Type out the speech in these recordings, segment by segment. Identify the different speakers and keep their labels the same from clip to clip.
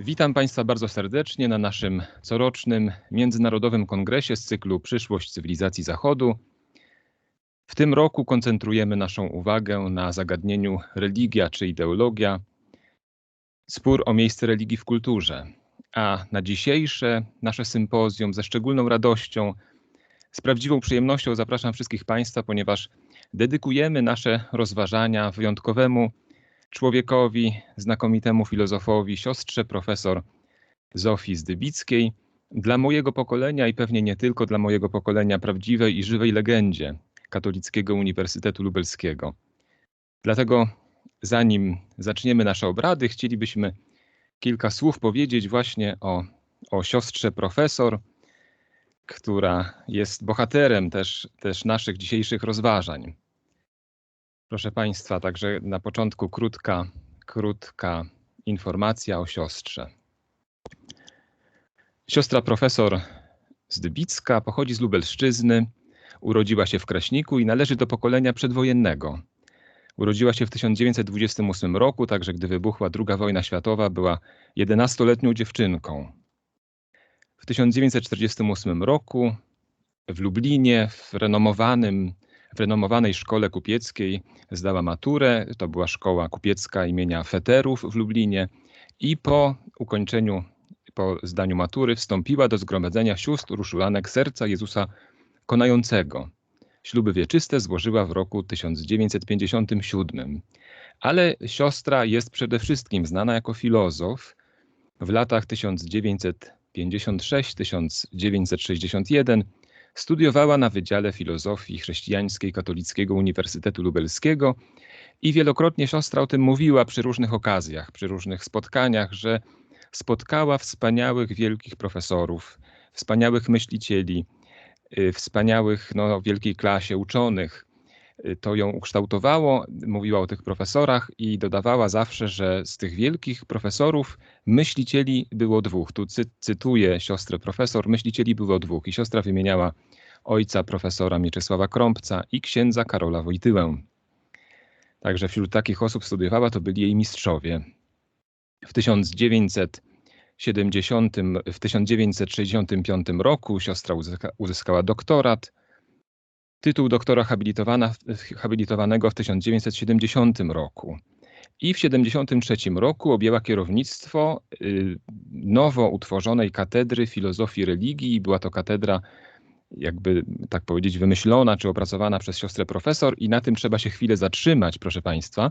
Speaker 1: Witam Państwa bardzo serdecznie na naszym corocznym Międzynarodowym Kongresie z cyklu Przyszłość Cywilizacji Zachodu. W tym roku koncentrujemy naszą uwagę na zagadnieniu religia czy ideologia, spór o miejsce religii w kulturze. A na dzisiejsze nasze sympozjum ze szczególną radością, z prawdziwą przyjemnością zapraszam wszystkich Państwa, ponieważ dedykujemy nasze rozważania wyjątkowemu człowiekowi, znakomitemu filozofowi, siostrze profesor Zofii Zdybickiej, dla mojego pokolenia i pewnie nie tylko dla mojego pokolenia prawdziwej i żywej legendzie Katolickiego Uniwersytetu Lubelskiego. Dlatego zanim zaczniemy nasze obrady, chcielibyśmy kilka słów powiedzieć właśnie o, o siostrze profesor, która jest bohaterem też, też naszych dzisiejszych rozważań. Proszę Państwa, także na początku krótka, krótka informacja o siostrze. Siostra profesor Zdybicka pochodzi z Lubelszczyzny, urodziła się w Kraśniku i należy do pokolenia przedwojennego. Urodziła się w 1928 roku, także gdy wybuchła II wojna światowa, była 11-letnią dziewczynką. W 1948 roku w Lublinie, w renomowanym w renomowanej szkole kupieckiej zdała maturę. To była szkoła kupiecka imienia Feterów w Lublinie i po ukończeniu, po zdaniu matury wstąpiła do zgromadzenia sióstr Ruszulanek Serca Jezusa Konającego. Śluby wieczyste złożyła w roku 1957. Ale siostra jest przede wszystkim znana jako filozof. W latach 1956-1961 Studiowała na Wydziale Filozofii Chrześcijańskiej Katolickiego Uniwersytetu Lubelskiego i wielokrotnie siostra o tym mówiła przy różnych okazjach, przy różnych spotkaniach, że spotkała wspaniałych, wielkich profesorów, wspaniałych myślicieli, y, wspaniałych, no, wielkiej klasie uczonych, to ją ukształtowało. Mówiła o tych profesorach i dodawała zawsze, że z tych wielkich profesorów myślicieli było dwóch. Tu cy cytuję siostrę profesor, myślicieli było dwóch i siostra wymieniała ojca profesora Mieczysława Krąbca i księdza Karola Wojtyłę. Także wśród takich osób studiowała to byli jej mistrzowie. W 1970, w 1965 roku siostra uzyska, uzyskała doktorat, tytuł doktora habilitowanego w 1970 roku. I w 1973 roku objęła kierownictwo y, nowo utworzonej katedry filozofii religii. Była to katedra, jakby tak powiedzieć, wymyślona czy opracowana przez siostrę profesor, i na tym trzeba się chwilę zatrzymać, proszę Państwa,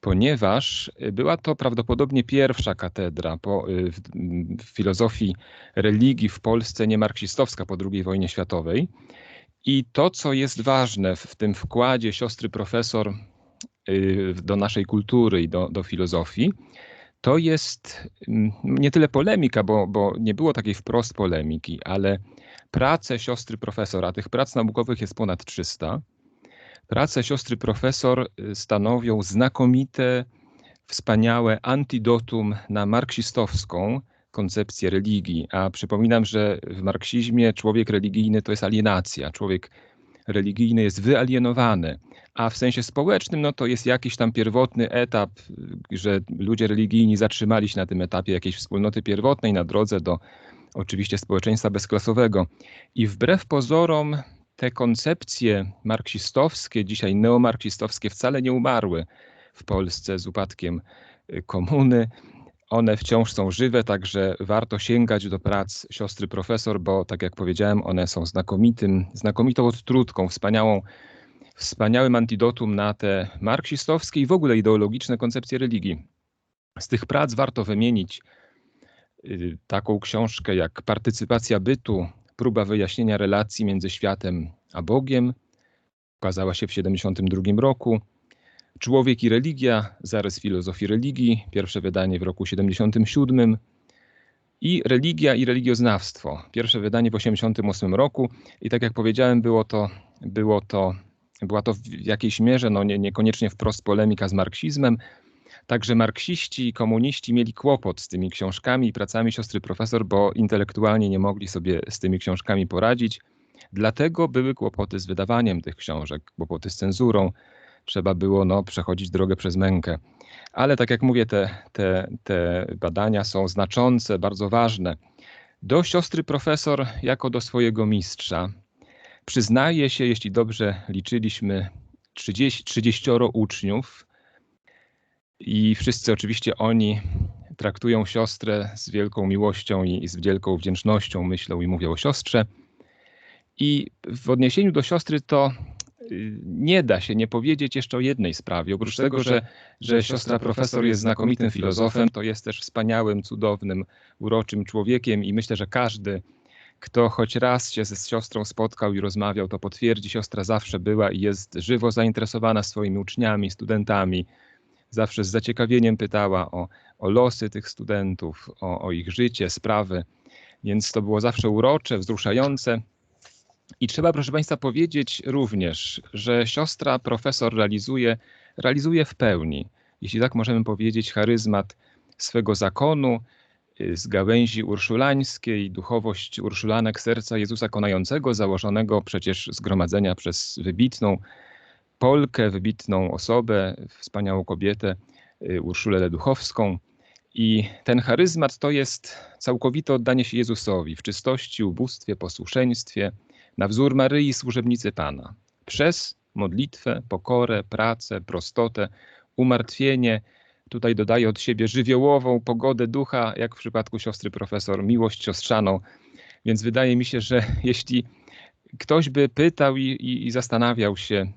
Speaker 1: ponieważ była to prawdopodobnie pierwsza katedra po, y, w, w filozofii religii w Polsce niemarksistowska po II wojnie światowej. I to, co jest ważne w tym wkładzie siostry profesor y, do naszej kultury i do, do filozofii, to jest mm, nie tyle polemika, bo, bo nie było takiej wprost polemiki, ale prace siostry profesor, a tych prac naukowych jest ponad 300, prace siostry profesor y, stanowią znakomite, wspaniałe antidotum na marksistowską, koncepcję religii. A przypominam, że w marksizmie człowiek religijny to jest alienacja. Człowiek religijny jest wyalienowany, a w sensie społecznym no to jest jakiś tam pierwotny etap, że ludzie religijni zatrzymali się na tym etapie jakiejś wspólnoty pierwotnej na drodze do oczywiście społeczeństwa bezklasowego. I wbrew pozorom te koncepcje marksistowskie, dzisiaj neomarksistowskie wcale nie umarły w Polsce z upadkiem komuny one wciąż są żywe, także warto sięgać do prac siostry profesor, bo tak jak powiedziałem, one są znakomitym, znakomitą odtrutką, wspaniałą, wspaniałym antidotum na te marksistowskie i w ogóle ideologiczne koncepcje religii. Z tych prac warto wymienić y, taką książkę jak Partycypacja bytu, próba wyjaśnienia relacji między światem a Bogiem. Ukazała się w 1972 roku. Człowiek i religia, zarys filozofii religii, pierwsze wydanie w roku 77 i Religia i religioznawstwo, pierwsze wydanie w 88 roku i tak jak powiedziałem, było to, było to, była to w jakiejś mierze, no nie, niekoniecznie wprost polemika z marksizmem, Także marksiści i komuniści mieli kłopot z tymi książkami i pracami siostry profesor, bo intelektualnie nie mogli sobie z tymi książkami poradzić. Dlatego były kłopoty z wydawaniem tych książek, kłopoty z cenzurą. Trzeba było no, przechodzić drogę przez mękę. Ale tak jak mówię, te, te, te badania są znaczące, bardzo ważne. Do siostry profesor jako do swojego mistrza przyznaje się, jeśli dobrze liczyliśmy, 30, 30 uczniów i wszyscy oczywiście oni traktują siostrę z wielką miłością i z wielką wdzięcznością, myślą i mówią o siostrze. I w odniesieniu do siostry to nie da się nie powiedzieć jeszcze o jednej sprawie. Oprócz tego, że, że siostra profesor jest znakomitym filozofem, to jest też wspaniałym, cudownym, uroczym człowiekiem i myślę, że każdy, kto choć raz się z siostrą spotkał i rozmawiał, to potwierdzi, siostra zawsze była i jest żywo zainteresowana swoimi uczniami, studentami. Zawsze z zaciekawieniem pytała o, o losy tych studentów, o, o ich życie, sprawy. Więc to było zawsze urocze, wzruszające. I trzeba, proszę Państwa, powiedzieć również, że siostra profesor realizuje, realizuje w pełni, jeśli tak możemy powiedzieć, charyzmat swego zakonu y, z gałęzi urszulańskiej, duchowość urszulanek serca Jezusa Konającego, założonego przecież zgromadzenia przez wybitną Polkę, wybitną osobę, wspaniałą kobietę, y, Urszulę Leduchowską. I ten charyzmat to jest całkowite oddanie się Jezusowi w czystości, ubóstwie, posłuszeństwie, na wzór Maryi, służebnicy Pana. Przez modlitwę, pokorę, pracę, prostotę, umartwienie, tutaj dodaję od siebie żywiołową pogodę ducha, jak w przypadku siostry profesor, miłość siostrzaną. Więc wydaje mi się, że jeśli ktoś by pytał i, i, i zastanawiał się,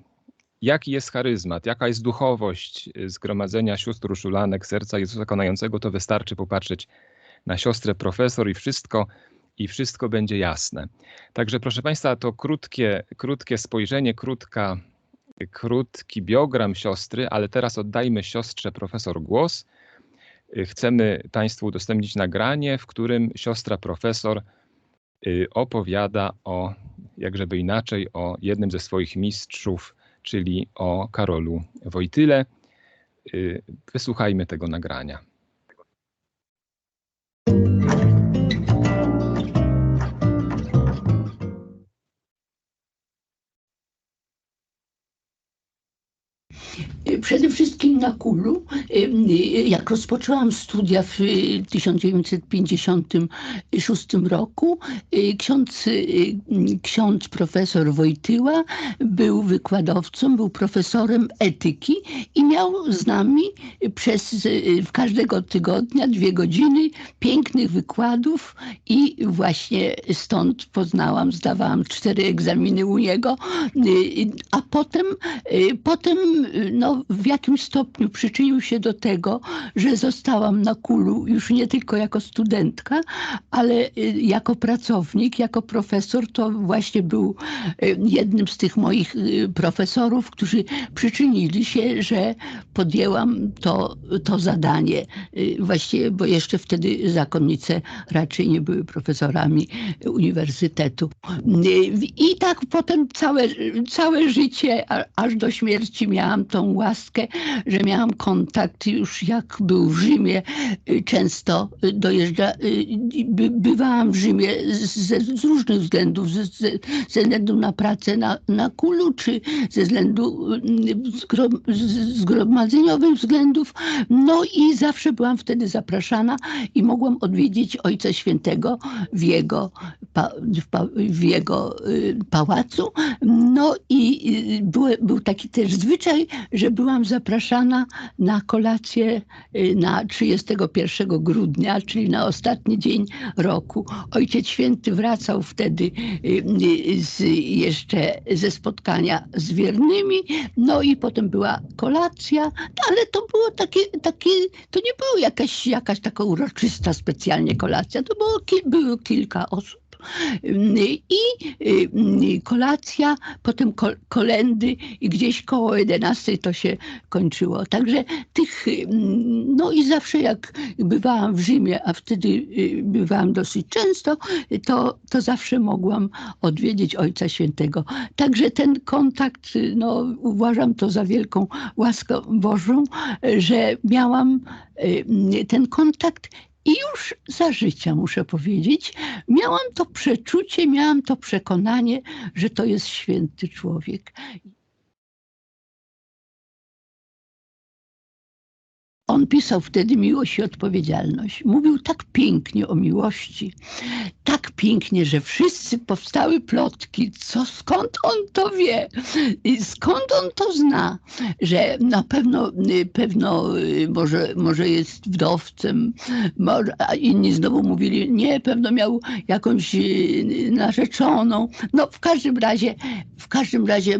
Speaker 1: jaki jest charyzmat, jaka jest duchowość zgromadzenia sióstr Ruszulanek, serca Jezusa Konającego, to wystarczy popatrzeć na siostrę profesor i wszystko i wszystko będzie jasne. Także proszę Państwa, to krótkie, krótkie spojrzenie, krótka, krótki biogram siostry, ale teraz oddajmy siostrze profesor głos. Chcemy Państwu udostępnić nagranie, w którym siostra profesor y, opowiada o, jakżeby inaczej, o jednym ze swoich mistrzów, czyli o Karolu Wojtyle. Y, wysłuchajmy tego nagrania.
Speaker 2: Przede wszystkim na Kulu, jak rozpoczęłam studia w 1956 roku, ksiądz, ksiądz profesor Wojtyła był wykładowcą, był profesorem etyki i miał z nami przez każdego tygodnia dwie godziny pięknych wykładów i właśnie stąd poznałam, zdawałam cztery egzaminy u niego, a potem, potem no, w jakim stopniu przyczynił się do tego, że zostałam na Kulu już nie tylko jako studentka, ale y, jako pracownik, jako profesor, to właśnie był y, jednym z tych moich y, profesorów, którzy przyczynili się, że podjęłam to, to zadanie. Właściwie, bo jeszcze wtedy zakonnice raczej nie były profesorami uniwersytetu. I tak potem całe, całe życie, aż do śmierci miałam tą łaskę, że miałam kontakt już jak był w Rzymie, y, często dojeżdża, y, by, bywałam w Rzymie z, z różnych względów, ze, ze, względu na pracę na, na kulu, czy ze względu y, zgrom, zgromadzeniowych względów. No i zawsze byłam wtedy zapraszana i mogłam odwiedzić Ojca Świętego w jego, w jego pałacu. No i był, był taki też zwyczaj, że byłam zapraszana na kolację y, na 31 grudnia, czyli na ostatni dzień roku. Ojciec Święty wracał wtedy y, y, z, jeszcze ze spotkania z wiernymi, no i potem była kolacja, ale to było takie, takie to nie było jakaś, jakaś taka uroczysta specjalnie kolacja, to było kilka osób i y, kolacja, potem kolendy i gdzieś koło 11 to się kończyło. Także tych, no i zawsze jak bywałam w Rzymie, a wtedy y, bywałam dosyć często, to, to zawsze mogłam odwiedzić Ojca Świętego. Także ten kontakt, no uważam to za wielką łaskę Bożą, że miałam y, ten kontakt i już za życia, muszę powiedzieć, miałam to przeczucie, miałam to przekonanie, że to jest święty człowiek. On pisał wtedy Miłość i Odpowiedzialność. Mówił tak pięknie o miłości, tak pięknie, że wszyscy powstały plotki, co skąd on to wie, skąd on to zna, że na pewno, pewno y, może, może jest wdowcem, a inni znowu mówili, nie, pewno miał jakąś y, narzeczoną. No w każdym razie, w każdym razie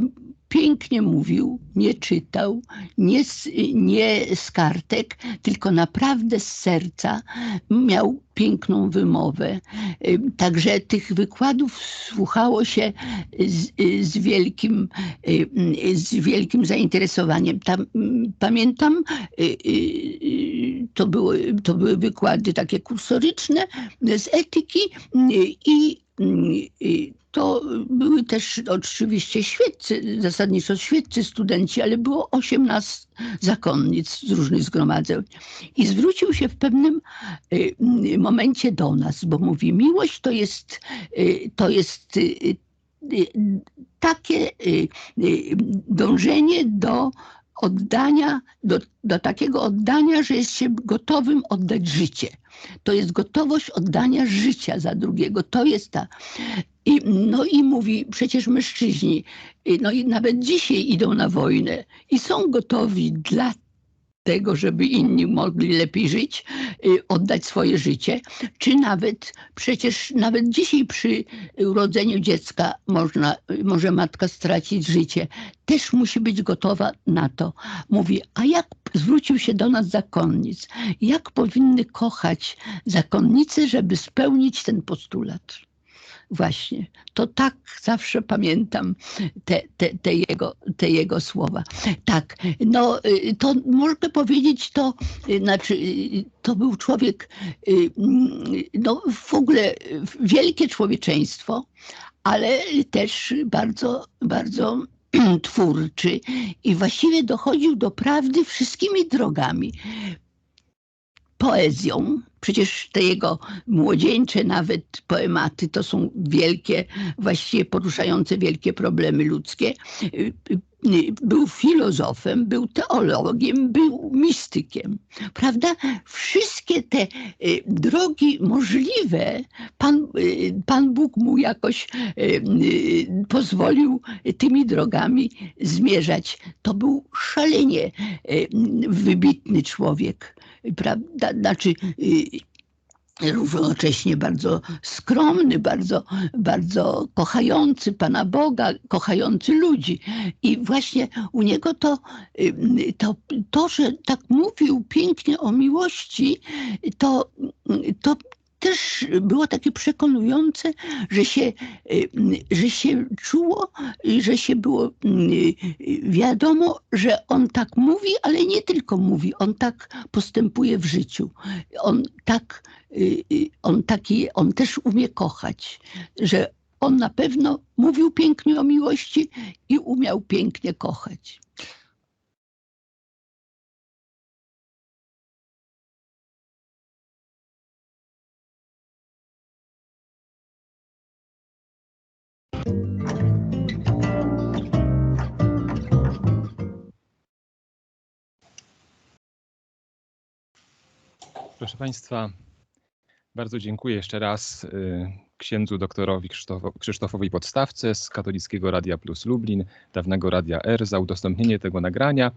Speaker 2: pięknie mówił, nie czytał, nie z, nie z kartek, tylko naprawdę z serca. Miał piękną wymowę. Y, Także tych wykładów słuchało się z, z, wielkim, y, z wielkim zainteresowaniem. Tam, pamiętam, y, y, to były, to były wykłady takie kursoryczne z etyki i to były też oczywiście świeccy, zasadniczo świeccy studenci, ale było 18 zakonnic z różnych zgromadzeń. I zwrócił się w pewnym y, momencie do nas, bo mówi, miłość to jest, y, to jest y, takie dążenie do oddania, do, do takiego oddania, że jest się gotowym oddać życie. To jest gotowość oddania życia za drugiego. To jest ta. I, no i mówi, przecież mężczyźni, no i nawet dzisiaj idą na wojnę i są gotowi dla tego, żeby inni mogli lepiej żyć, oddać swoje życie, czy nawet, przecież nawet dzisiaj przy urodzeniu dziecka można, może matka stracić życie. Też musi być gotowa na to. Mówi, a jak zwrócił się do nas zakonnic, jak powinny kochać zakonnice, żeby spełnić ten postulat? Właśnie, to tak zawsze pamiętam te, te, te, jego, te jego słowa. Tak, no to można powiedzieć, to znaczy, to był człowiek, no w ogóle wielkie człowieczeństwo, ale też bardzo, bardzo twórczy i właściwie dochodził do prawdy wszystkimi drogami. Poezją, Przecież te jego młodzieńcze nawet poematy to są wielkie, właściwie poruszające wielkie problemy ludzkie. Był filozofem, był teologiem, był mistykiem. Prawda? Wszystkie te drogi możliwe Pan, Pan Bóg mu jakoś pozwolił tymi drogami zmierzać. To był szalenie wybitny człowiek prawda? Znaczy równocześnie bardzo skromny, bardzo, bardzo kochający Pana Boga, kochający ludzi. I właśnie u niego to, to, to że tak mówił pięknie o miłości, to, to też było takie przekonujące, że się, że się czuło, że się było wiadomo, że on tak mówi, ale nie tylko mówi, on tak postępuje w życiu. On tak, on taki, on też umie kochać, że on na pewno mówił pięknie o miłości i umiał pięknie kochać.
Speaker 1: Proszę Państwa, bardzo dziękuję jeszcze raz księdzu doktorowi Krzysztofowi Podstawce z Katolickiego Radia Plus Lublin, dawnego Radia R za udostępnienie tego nagrania.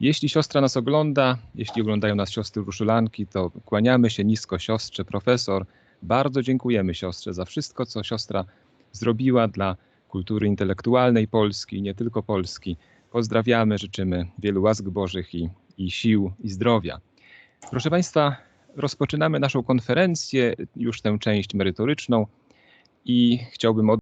Speaker 1: Jeśli siostra nas ogląda, jeśli oglądają nas siostry Ruszulanki, to kłaniamy się nisko siostrze, profesor. Bardzo dziękujemy siostrze za wszystko, co siostra zrobiła dla kultury intelektualnej Polski, nie tylko Polski. Pozdrawiamy, życzymy wielu łask Bożych i, i sił i zdrowia. Proszę Państwa, rozpoczynamy naszą konferencję, już tę część merytoryczną i chciałbym od